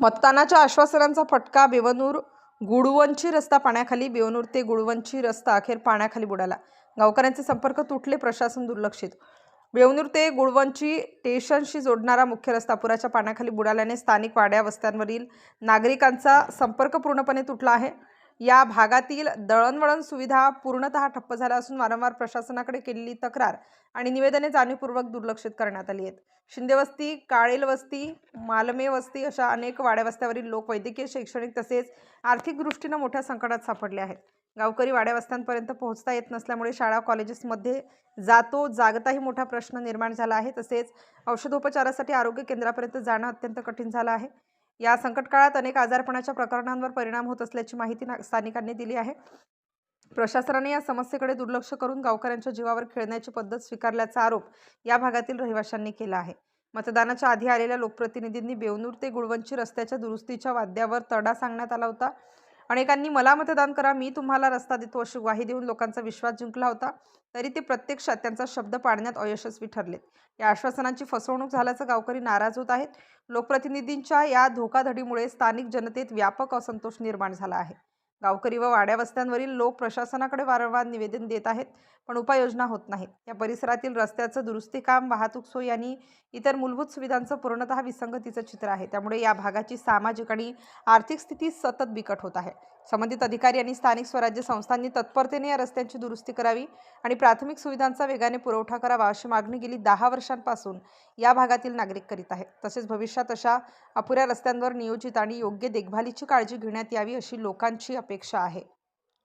मतदानाच्या आश्वासनांचा फटका बेवनूर गुडवंची रस्ता पाण्याखाली बेवनूर ते गुडवंची रस्ता अखेर पाण्याखाली बुडाला. गावकऱ्यांचे संपर्क तुटले प्रशासन दुर्लक्षित. बेवनूर ते गुडवंची स्टेशनशी जोडणारा मुख्य रस्ता पुराच्या पाण्याखाली बुडाल्याने स्थानिक वाड्या वस्त्यांवरील नागरिकांचा संपर्क पूर्णपणे तुटला आहे. या भागातील दळणवळण सुविधा पूर्णतः ठप्प झाल्या असून वारंवार प्रशासनाकडे केलेली तक्रार आणि निवेदने जाणीवपूर्वक दुर्लक्षित करण्यात आली आहेत. शिंदेवस्ती काळेल वस्ती मालमे वस्ती अशा अनेक वाड्यावस्त्यावरील लोक वैद्यकीय शैक्षणिक तसेच आर्थिक दृष्टीनं मोठ्या संकटात सापडले आहेत. गावकरी वाड्यावस्त्यांपर्यंत पोहोचता येत नसल्यामुळे शाळा कॉलेजेसमध्ये जातो जागताही मोठा प्रश्न निर्माण झाला आहे. तसेच औषधोपचारासाठी आरोग्य केंद्रापर्यंत जाणं अत्यंत कठीण झालं आहे. या संकट काळात अनेक आजारपणाच्या प्रकरणांवर परिणाम होत असल्याची माहिती ना स्थानिकांनी दिली आहे. प्रशासनाने या समस्येकडे दुर्लक्ष करून गावकऱ्यांच्या जीवावर खेळण्याची पद्धत स्वीकारल्याचा आरोप या भागातील रहिवाशांनी केला आहे. मतदानाच्या आधी आलेल्या लोकप्रतिनिधींनी बेवनूर ते गुळवंची रस्त्याच्या दुरुस्तीच्या वाद्यावर तडा सांगण्यात आला होता. अनेकांनी मला मतदान करा मी तुम्हाला रस्ता देतो अशी ग्वाही देऊन लोकांचा विश्वास जिंकला होता. तरी ते प्रत्यक्षात त्यांचा शब्द पाळण्यात अयशस्वी ठरलेत. या आश्वासनांची फसवणूक झाल्याचं गावकरी नाराज होत आहेत. लोकप्रतिनिधींच्या या धोकाधडीमुळे स्थानिक जनतेत व्यापक असंतोष निर्माण झाला आहे. गावकरी व वाड्या वस्त्यांवरील लोक प्रशासनाकडे वारंवार निवेदन देत आहेत पण उपाययोजना होत नाहीत. या परिसरातील रस्त्याचं दुरुस्ती काम वाहतूक सोय आणि इतर मूलभूत सुविधांचं पूर्णतः विसंगतीचं चित्र आहे. त्यामुळे या भागाची सामाजिक आणि आर्थिक स्थिती सतत बिकट होत आहे. संबंधित अधिकारी आणि स्थानिक स्वराज्य संस्थांनी तत्परतेने या रस्त्यांची दुरुस्ती करावी आणि प्राथमिक सुविधांचा वेगाने पुरवठा करावा अशी मागणी गेली दहा वर्षांपासून या भागातील नागरिक करीत आहेत. तसेच भविष्यात अशा अपुऱ्या रस्त्यांवर नियोजित आणि योग्य देखभालीची काळजी घेण्यात यावी अशी लोकांची अपेक्षा आहे.